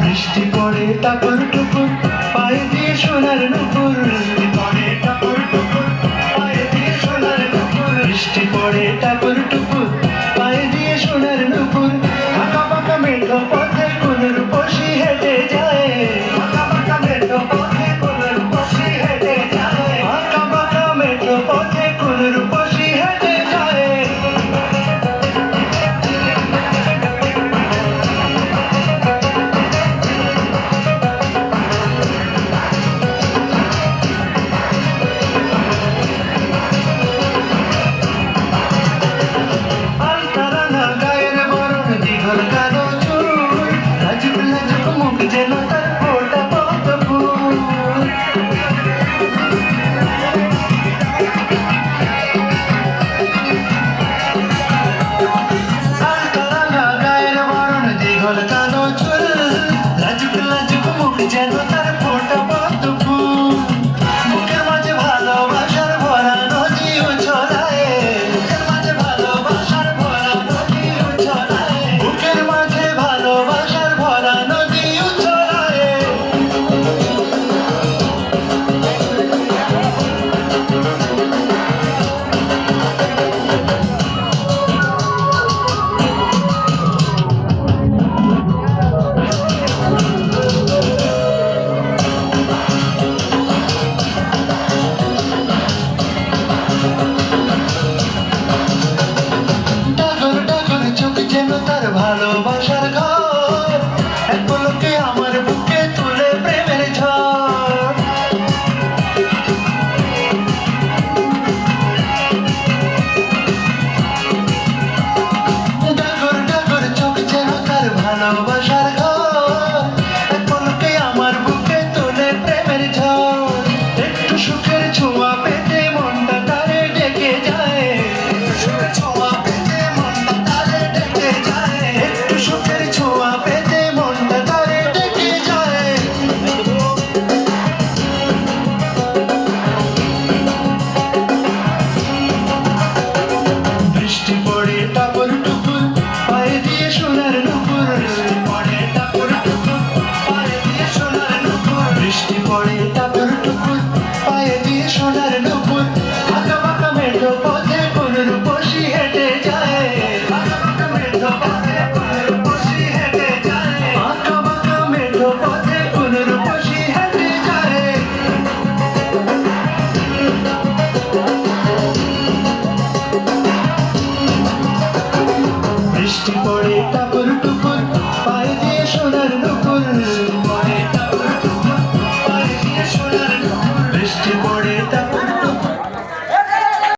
বৃষ্টি পড়ে তাপর টুকুর পায়ে দিয়ে সোনার নুপুর। পড়ে টাপুর টুপুর পায়ে দিয়ে সোনার নুপুর ফাঁকা ফাঁকা মেঘ ছোড়া লাজুক লাজুক মুখ যেন তার বৃষ্টি পড়ে